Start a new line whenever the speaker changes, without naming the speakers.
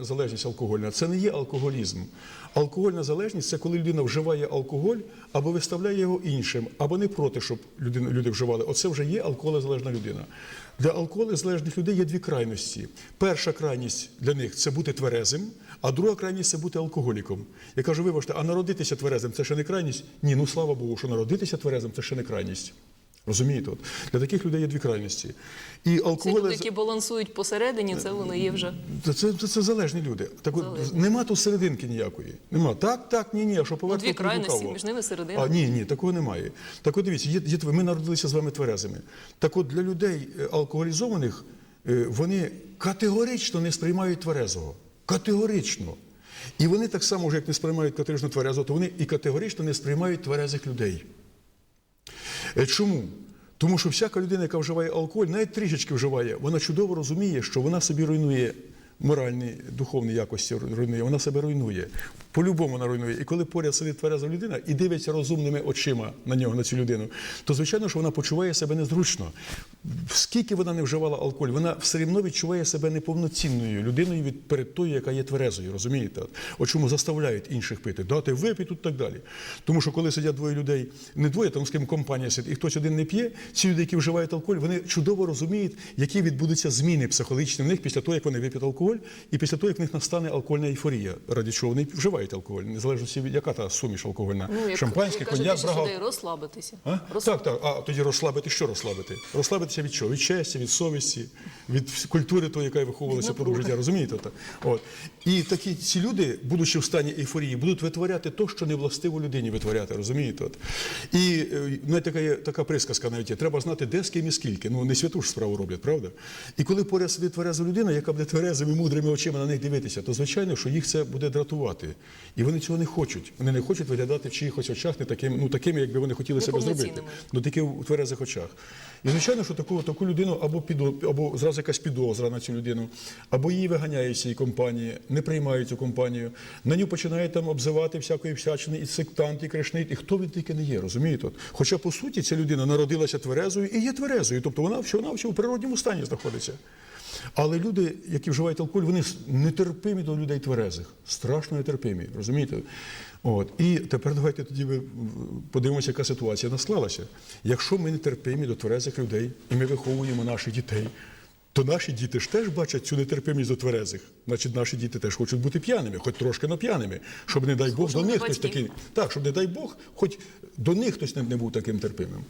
Залежність алкогольна це не є алкоголізм. Алкогольна залежність це коли людина вживає алкоголь або виставляє його іншим, або не проти, щоб людина, люди вживали. Оце вже є алкоголезалежна людина. Для алкоголезалежних людей є дві крайності. Перша крайність для них це бути тверезим, а друга крайність це бути алкоголіком. Я кажу, вибачте, а народитися тверезим це ще не крайність? Ні, ну слава Богу, що народитися тверезим це ще не крайність. Розумієте? От для таких людей є дві крайності. І алкоголь
люди, які балансують посередині, це вони є вже.
це, це, це, це залежні люди. Так от,
Залежні.
нема тут серединки ніякої. Нема. Так, так, ні, ні. А що
Ну,
поверху
дві крайності, між ними середина.
А ні, ні, такого немає. Так от дивіться, є, є, ми народилися з вами тверезими. Так от для людей е, алкоголізованих е, вони категорично не сприймають тверезого. Категорично. І вони так само, як не сприймають категорично тверезого, то вони і категорично не сприймають тверезих людей. Е, Чому? Тому що всяка людина, яка вживає алкоголь, навіть трішечки вживає, вона чудово розуміє, що вона собі руйнує моральні, духовні якості, руйнує, вона себе руйнує. По-любому вона руйнує. І коли поряд сидить твереза людина і дивиться розумними очима на нього, на цю людину, то звичайно, що вона почуває себе незручно. Скільки вона не вживала алкоголь, вона все рівно відчуває себе неповноцінною людиною від перед тою, яка є тверезою. Розумієте? От чому заставляють інших пити, дати випій тут так далі. Тому що коли сидять двоє людей, не двоє, там з ким компанія сидить, і хтось один не п'є, ці люди, які вживають алкоголь, вони чудово розуміють, які відбудуться зміни психологічні в них після того, як вони вип'ють алкоголь, і після того, як в них настане алкогольна ейфорія, раді чого вони вживають алкоголь, незалежно від яка та суміш алкогольна.
Ну, як,
Шампанське,
як
коньяк, брагал.
розслабитися.
А?
Розслаб-
Так, так. А тоді розслабити, що розслабити? Розслабитися від чого? Від честі, від совісті, від культури тої, яка виховувалася
Від
життя. Розумієте? Так? От. І такі ці люди, будучи в стані ейфорії, будуть витворяти те, що не властиво людині витворяти. Розумієте? От. І е, навіть така, є, така присказка навіть є. Треба знати, де з ким і скільки. Ну не святу ж справу роблять, правда? І коли поряд сидить твереза людина, яка буде тверезими, мудрими очима на них дивитися, то звичайно, що їх це буде дратувати. І вони цього не хочуть. Вони не хочуть виглядати в чиїхось очах не таким, ну такими, якби вони хотіли себе зробити. Ну таке в тверезих очах. І звичайно, що таку, таку людину або підо, або зразу якась підозра на цю людину, або її виганяють з цієї компанії, не приймають цю компанію. На нього починають там обзивати всякої всячини, і сектант, і кришнить, і хто він тільки не є, розумієте? От. Хоча по суті ця людина народилася тверезою і є тверезою, тобто вона всього навче у природньому стані знаходиться. Але люди, які вживають алкоголь, вони нетерпимі до людей тверезих, страшно нетерпимі, розумієте? От. І тепер давайте тоді ви подивимося, яка ситуація насклалася. Якщо ми нетерпимі до тверезих людей і ми виховуємо наших дітей, то наші діти ж теж бачать цю нетерпимість до тверезих. Значить, наші діти теж хочуть бути п'яними, хоч трошки но п'яними, щоб не дай Бог
Схожими
до них
на
хтось
батьків.
такий. Так, щоб не дай Бог, хоч до них хтось не був таким терпимим.